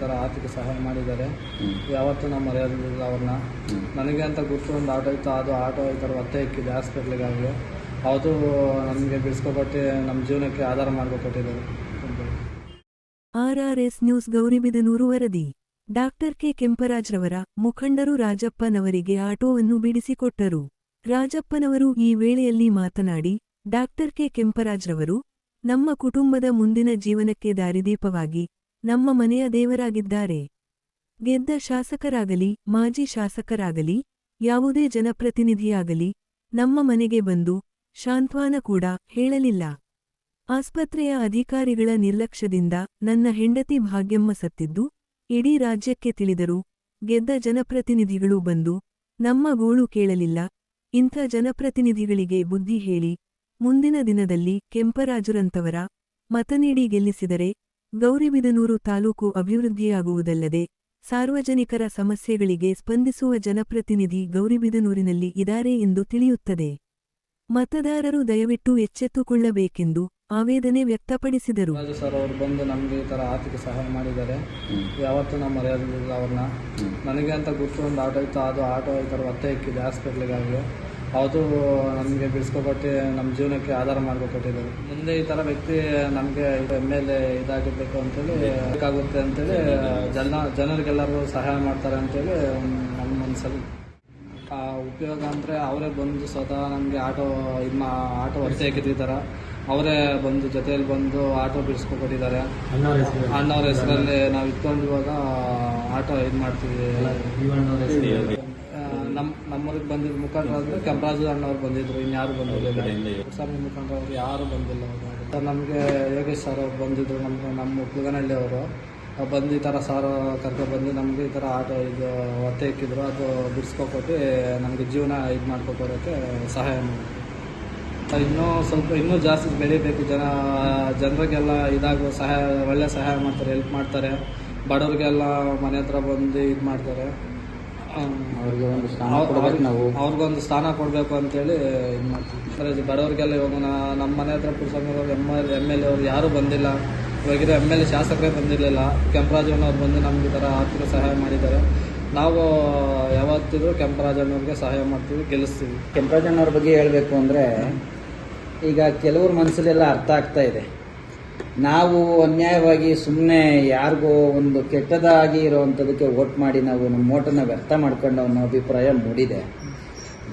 ಥರ ಆರ್ಥಿಕ ಸಹಾಯ ಮಾಡಿದ್ದಾರೆ. ಯಾವತ್ತೂ ನಾವು ಮರೆಯೋದಿಲ್ಲ ಅವ್ರನ್ನ. ನನಗೆ ಅಂತ ಗುರ್ತು ಒಂದು ಆಟೋ ಇತ್ತು ಅದು ಆಟೋ ಈ ಥರ ಒತ್ತೆ ಇಕ್ಕಿದೆ ಹಾಸ್ಪಿಟ್ಲಿಗಾಗಲಿ. ಅದು ನಮಗೆ ಬಿಡಿಸ್ಕೊಬಟ್ಟು ನಮ್ಮ ಜೀವನಕ್ಕೆ ಆಧಾರ ಮಾಡಿಕೊಟ್ಟಿದ್ದಾರೆ. ಆರ್ಆರ್ಎಸ್ ನ್ಯೂಸ್ ಗೌರಿಬಿದನೂರು ವರದಿ. Doctor K. ಕೆಂಪರಾಜ್ರವರ ಮುಖಂಡರು ರಾಜಪ್ಪನವರಿಗೆ ಆಟೋವನ್ನು ಬಿಡಿಸಿಕೊಟ್ಟರು. ರಾಜಪ್ಪನವರು ಈ ವೇಳೆಯಲ್ಲಿ ಮಾತನಾಡಿ ಡಾಕ್ಟರ್ ಕೆ. ಕೆಂಪರಾಜ್ರವರು ನಮ್ಮ ಕುಟುಂಬದ ಮುಂದಿನ ಜೀವನಕ್ಕೆ ದಾರಿದೀಪವಾಗಿ ನಮ್ಮ ಮನೆಯ ದೇವರಾಗಿದ್ದಾರೆ. ಗೆದ್ದ ಶಾಸಕರಾಗಲಿ, ಮಾಜಿ ಶಾಸಕರಾಗಲಿ, ಯಾವುದೇ ಜನಪ್ರತಿನಿಧಿಯಾಗಲಿ, ನಮ್ಮ ಮನೆಗೆ ಬಂದು ಶಾಂತ್ವಾನ ಕೂಡ ಹೇಳಲಿಲ್ಲ. ಆಸ್ಪತ್ರೆಯ ಅಧಿಕಾರಿಗಳ ನಿರ್ಲಕ್ಷ್ಯದಿಂದ ನನ್ನ ಹೆಂಡತಿ ಭಾಗ್ಯಮ್ಮ ಸತ್ತಿದ್ದು, ಇಡೀ ರಾಜ್ಯಕ್ಕೆ ತಿಳಿದರು ಗೆದ್ದ ಜನಪ್ರತಿನಿಧಿಗಳು ಬಂದು ನಮ್ಮ ಗೋಳು ಕೇಳಲಿಲ್ಲ. ಇಂಥ ಜನಪ್ರತಿನಿಧಿಗಳಿಗೆ ಬುದ್ಧಿ ಹೇಳಿ ಮುಂದಿನ ದಿನದಲ್ಲಿ ಕೆಂಪರಾಜುರಂತವರ ಮತ ನೀಡಿ ಗೆಲ್ಲಿಸಿದರೆ ಗೌರಿಬಿದನೂರು ತಾಲೂಕು ಅಭಿವೃದ್ಧಿಯಾಗುವುದಲ್ಲದೆ ಸಾರ್ವಜನಿಕರ ಸಮಸ್ಯೆಗಳಿಗೆ ಸ್ಪಂದಿಸುವ ಜನಪ್ರತಿನಿಧಿ ಗೌರಿಬಿದನೂರಿನಲ್ಲಿ ಇದ್ದಾರೆ ಎಂದು ತಿಳಿಯುತ್ತದೆ. ಮತದಾರರು ದಯವಿಟ್ಟು ಎಚ್ಚೆತ್ತುಕೊಳ್ಳಬೇಕೆಂದು ಆವೇದನೆ ವ್ಯಕ್ತಪಡಿಸಿದರು. ರಾಜು ಸರ್ ಅವರು ಬಂದು ನಮಗೆ ಈ ಥರ ಆರ್ಥಿಕ ಸಹಾಯ ಮಾಡಿದ್ದಾರೆ. ಯಾವತ್ತೂ ನಮ್ಮ ಮರ್ಯಾದಿಲ್ಲ ಅವ್ರನ್ನ ನನಗೆ ಅಂತ ಗುರ್ತು ಒಂದು ಆಟೋ ಇತ್ತು ಅದು ಆಟೋ ಈ ಥರ ಒತ್ತೆ ಇಕ್ಕಿದೆ ಹಾಸ್ಪಿಟ್ಲಿಗಾಗಲಿ. ಅದು ನಮಗೆ ಬಿಡಿಸ್ಕೊಟ್ಟು ನಮ್ಮ ಜೀವನಕ್ಕೆ ಆಧಾರ ಮಾಡ್ಕೊಟ್ಟಿದ್ದಾರೆ ಮುಂದೆ ಈ ತರ ವ್ಯಕ್ತಿ ನಮಗೆ ಎಂ ಎಲ್ ಎ ಇದಾಗಿರ್ಬೇಕು ಅಂತೇಳಿ ಬೇಕಾಗುತ್ತೆ ಅಂತೇಳಿ ಜನ ಜನರಿಗೆಲ್ಲರೂ ಸಹಾಯ ಮಾಡ್ತಾರೆ ಅಂತೇಳಿ ನಮ್ಮ ಮನಸ್ಸಲ್ಲಿ ಆ, ಉಪಯೋಗ ಅಂದ್ರೆ ಅವರೇ ಬಂದು ಸ್ವತಃ ನಮಗೆ ಆಟೋ ಇದು ಮಾ ಆಟೋ ಹೊರತೆ ಹಾಕಿದ್ದಾರೆ ಅವರೇ ಬಂದು ಜೊತೆಯಲ್ಲಿ ಬಂದು ಆಟೋ ಬಿಡಿಸ್ಕೊಟ್ಟಿದ್ದಾರೆ ಅಣ್ಣವ್ರ ಹೆಸರಲ್ಲಿ ನಾವು ಇಟ್ಕೊಂಡು ಇವಾಗ ಆಟೋ ಇದು ಮಾಡ್ತೀವಿ ನಮ್ಮ ನಮ್ಮೂರಿಗೆ ಬಂದಿದ್ದ ಮುಖಂಡರಾದ್ರು ಕೆಂಪರಾಜ ಅಣ್ಣವ್ರು ಬಂದಿದ್ರು ಇನ್ಯಾರು ಬಂದಿಲ್ಲ ಸ್ವಾಮಿ ಮುಖಂಡರವ್ರು ಯಾರು ಬಂದಿಲ್ಲ ಅವಾಗ ನಮಗೆ ಯೋಗೇಶ್ ಸರ್ ಅವ್ರು ಬಂದಿದ್ರು ನಮ್ಗೆ ನಮ್ಮ ಕುಲಗನಹಳ್ಳಿ ಅವರು. ಬಂದು ಈ ಥರ ಸಾರು ಕರ್ಕೊಬಂದು ನಮಗೆ ಈ ಥರ ಆಟೋ ಇದು ಒತ್ತೆ ಇಕ್ಕಿದ್ರು ಅದು ಬಿಡಿಸ್ಕೊಟ್ಟು ನಮಗೆ ಜೀವನ ಇದು ಮಾಡ್ಕೊಕೊಡೋಕ್ಕೆ ಸಹಾಯ ಮಾಡಿದ್ರು. ಇನ್ನೂ ಸ್ವಲ್ಪ ಇನ್ನೂ ಜಾಸ್ತಿ ಬೆಳಿಬೇಕು ಜನ ಜನರಿಗೆಲ್ಲ ಇದಾಗುವ ಸಹಾಯ ಒಳ್ಳೆ ಸಹಾಯ ಮಾಡ್ತಾರೆ ಹೆಲ್ಪ್ ಮಾಡ್ತಾರೆ. ಬಡವ್ರಿಗೆಲ್ಲ ಮನೆ ಹತ್ರ ಬಂದು ಇದು ಮಾಡ್ತಾರೆ. ಅವ್ರಿಗೆ ಒಂದು ಸ್ಥಾನ ಅವ್ರ್- ಕೊಡ್ಬೇಕು ನಾವು. ಅವ್ರಿಗೊಂದು ಸ್ಥಾನ ಕೊಡಬೇಕು ಅಂತೇಳಿ ಇದು ಮಾಡ್ತೀವಿ. ಬಡವರಿಗೆಲ್ಲ ಇವಾಗ ನಮ್ಮ ಮನೆ ಹತ್ರ ಪುರುಷಂಗರು M L M L A ಅವ್ರು ಯಾರೂ ಬಂದಿಲ್ಲ. ಇವಾಗಿರೋ ಎಂ ಎಲ್ ಎ ಶಾಸಕರೇ ಬಂದಿರಲಿಲ್ಲ. ಕೆಂಪರಾಜಣ್ಣವ್ರು ಬಂದು ನಮ್ಗೆ ಈ ಥರ ಆರ್ಥಿಕ ಸಹಾಯ ಮಾಡಿದ್ದಾರೆ. ನಾವು ಯಾವತ್ತಿದ್ರು ಕೆಂಪರಾಜಣ್ಣವ್ರಿಗೆ ಸಹಾಯ ಮಾಡ್ತೀವಿ ಗೆಲ್ಲಿಸ್ತೀವಿ. ಕೆಂಪರಾಜಣ್ಣವ್ರ ಬಗ್ಗೆ ಹೇಳಬೇಕು ಅಂದರೆ ಈಗ ಕೆಲವ್ರ ಮನಸ್ಸಲ್ಲೆಲ್ಲ ಅರ್ಥ ಆಗ್ತಾ ಇದೆ. ನಾವು ಅನ್ಯಾಯವಾಗಿ ಸುಮ್ಮನೆ ಯಾರಿಗೋ ಒಂದು ಕೆಟ್ಟದಾಗಿ ಇರೋವಂಥದಕ್ಕೆ ವೋಟ್ ಮಾಡಿ ನಾವು ನಮ್ಮ ಓಟನ್ನು ವ್ಯರ್ಥ ಮಾಡ್ಕೊಂಡು ಅನ್ನೋ ಅಭಿಪ್ರಾಯ ಮೂಡಿದೆ.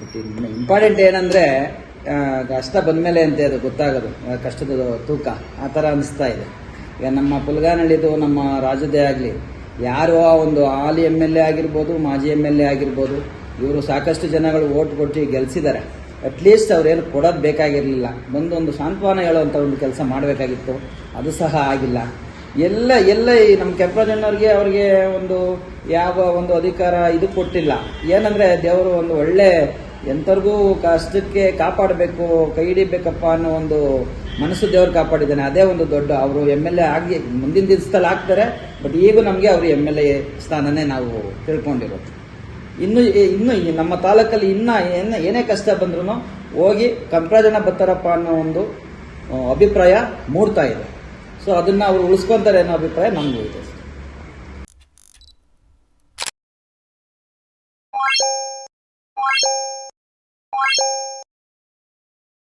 ಬಟ್ ಇನ್ನು ಇಂಪಾರ್ಟೆಂಟ್ ಏನಂದರೆ ಕಷ್ಟ ಬಂದಮೇಲೆ ಅಂತ ಅದು ಗೊತ್ತಾಗೋದು ಕಷ್ಟದ ತೂಕ. ಆ ಥರ ಅನಿಸ್ತಾ ಇದೆ. ಈಗ ನಮ್ಮ ಪುಲ್ಗಾನಳ್ಳಿದು ನಮ್ಮ ರಾಜ್ಯದೇ ಆಗಲಿ, ಯಾರೋ ಒಂದು ಹಾಲಿ ಎಂ ಎಲ್ ಎ ಆಗಿರ್ಬೋದು, ಮಾಜಿ ಎಂ ಎಲ್ ಎ ಆಗಿರ್ಬೋದು, ಇವರು ಸಾಕಷ್ಟು ಜನಗಳು ಓಟ್ ಕೊಟ್ಟು ಗೆಲ್ಸಿದ್ದಾರೆ. ಅಟ್ಲೀಸ್ಟ್ ಅವ್ರೇನು ಕೊಡೋದು ಬೇಕಾಗಿರಲಿಲ್ಲ. ಬಂದೊಂದು ಸಾಂತ್ವನ ಹೇಳುವಂಥ ಒಂದು ಕೆಲಸ ಮಾಡಬೇಕಾಗಿತ್ತು. ಅದು ಸಹ ಆಗಿಲ್ಲ. ಎಲ್ಲ ಎಲ್ಲ ಈ ನಮ್ಮ ಕೆಂಪರಾಜಣ್ಣವ್ರಿಗೆ ಅವ್ರಿಗೆ ಒಂದು ಯಾವ ಒಂದು ಅಧಿಕಾರ ಇದು ಕೊಟ್ಟಿಲ್ಲ. ಏನಂದರೆ ದೇವರು ಒಂದು ಒಳ್ಳೆ ಎಂಥವ್ರಿಗೂ ಕಷ್ಟಕ್ಕೆ ಕಾಪಾಡಬೇಕು, ಕೈ ಹಿಡಿಬೇಕಪ್ಪ ಅನ್ನೋ ಒಂದು ಮನಸ್ಸು ದೇವರು ಕಾಪಾಡಿದ್ದಾನೆ. ಅದೇ ಒಂದು ದೊಡ್ಡ ಅವರು ಎಂ ಎಲ್ ಎ ಆಗಿ ಮುಂದಿನ ದಿವಸದಲ್ಲಿ ಆಗ್ತಾರೆ. ಬಟ್ ಈಗ ನಮಗೆ ಅವರು ಎಂ ಎಲ್ ಎ ಸ್ಥಾನನೇ ನಾವು ತಿಳ್ಕೊಂಡಿರೋದು. ಇನ್ನು ಇನ್ನು ನಮ್ಮ ತಾಲೂಕಲ್ಲಿ ಇನ್ನ ಏನೇ ಏನೇ ಕಷ್ಟ ಬಂದ್ರೂ ಹೋಗಿ ಕಂಪ್ರಾಜನ ಬರ್ತಾರಪ್ಪ ಅನ್ನೋ ಒಂದು ಅಭಿಪ್ರಾಯ ಮೂಡ್ತಾ ಇದೆ. ಸೊ ಅದನ್ನ ಅವರು ಉಳಿಸ್ಕೊಂತಾರೆ ಅನ್ನೋ ಅಭಿಪ್ರಾಯ ನಮಗೂ ಇದೆ.